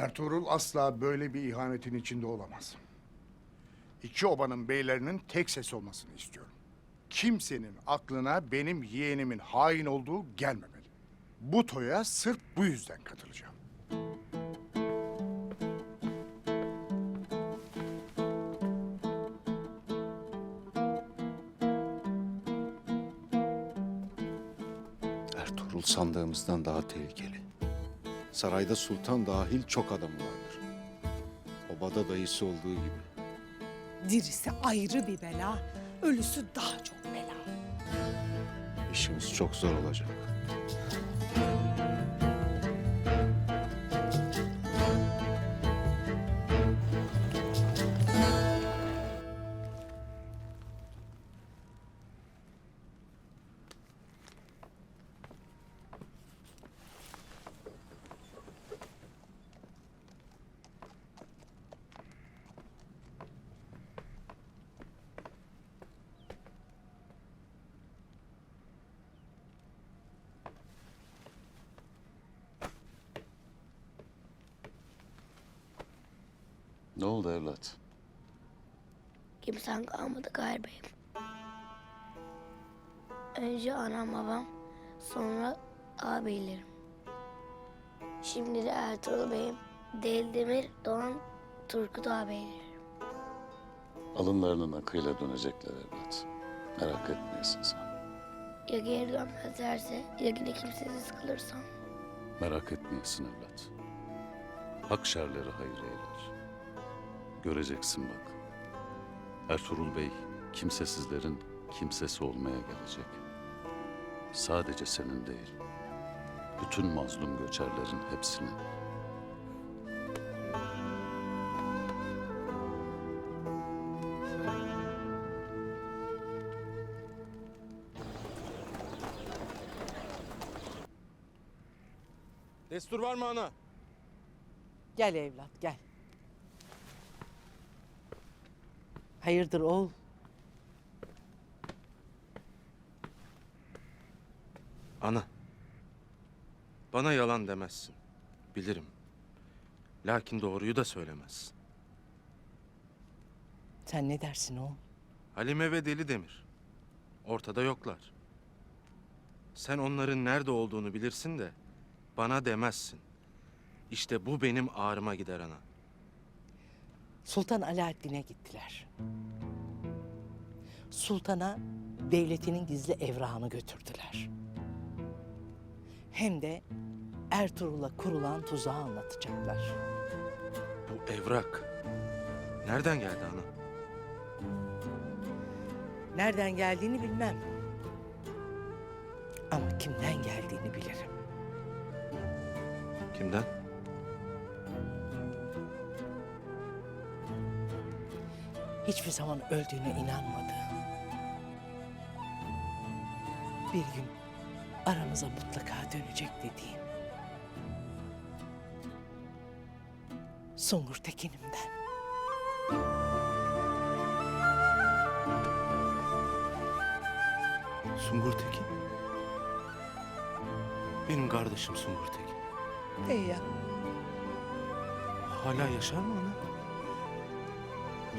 Ertuğrul asla böyle bir ihanetin içinde olamaz. İki obanın beylerinin tek ses olmasını istiyorum. Kimsenin aklına benim yeğenimin hain olduğu gelmemeli. Bu toya sırf bu yüzden katılacağım. Ertuğrul sandığımızdan daha tehlikeli. Sarayda sultan dahil çok adamı vardır. Obada dayısı olduğu gibi. Dirisi ayrı bir bela, ölüsü daha çok bela. İşimiz çok zor olacak. Ne oldu evlat? Kimsen kalmadı galiba. Önce anam babam, sonra ağabeylerim. Şimdi de Ertuğrul Bey'im, Deldemir, Doğan, Turgut ağabeylerim. Alınlarının akıyla dönecekler evlat. Merak etmeyesin sen. Ya geri dönmezlerse, ya yine kimsesiz kalırsam. Merak etmeyesin evlat. Hak şerleri hayır eyler. Göreceksin bak. Ertuğrul Bey kimsesizlerin kimsesi olmaya gelecek. Sadece senin değil. Bütün mazlum göçerlerin hepsinin. Destur var mı ana? Gel evlat gel. Hayırdır oğul? Ana. Bana yalan demezsin. Bilirim. Lakin doğruyu da söylemezsin. Sen ne dersin oğul? Halime ve Deli Demir. Ortada yoklar. Sen onların nerede olduğunu bilirsin de bana demezsin. İşte bu benim ağrıma gider ana. Sultan Alaaddin'e gittiler. Sultana devletinin gizli evrağını götürdüler. Hem de Ertuğrul'a kurulan tuzağı anlatacaklar. Bu evrak nereden geldi ana? Nereden geldiğini bilmem. Ama kimden geldiğini bilirim. Kimden? Hiçbir zaman öldüğüne inanmadı. Bir gün aramıza mutlaka dönecek dediğim. Sungur Tekin'imden. Sungur Tekin. Benim kardeşim Sungur Tekin. Ey ya, Hala yaşar mı ana?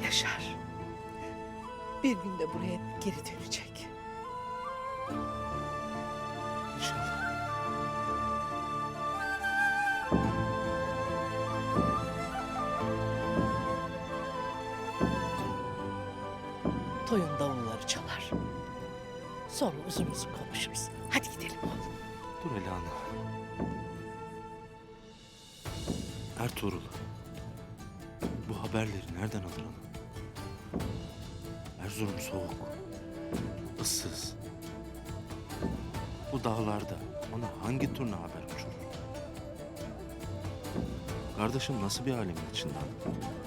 Yaşar. Bir gün de buraya geri dönecek. İnşallah. Toyun davulları çalar. Sonra uzun uzun konuşuruz. Hadi gidelim oğlum. Dur hele ana. Ertuğrul. Bu haberleri nereden alır ana? Erzurum soğuk. ıssız. Bu dağlarda ona hangi turna haber uçurur? Kardeşim nasıl bir alemin içinde ana?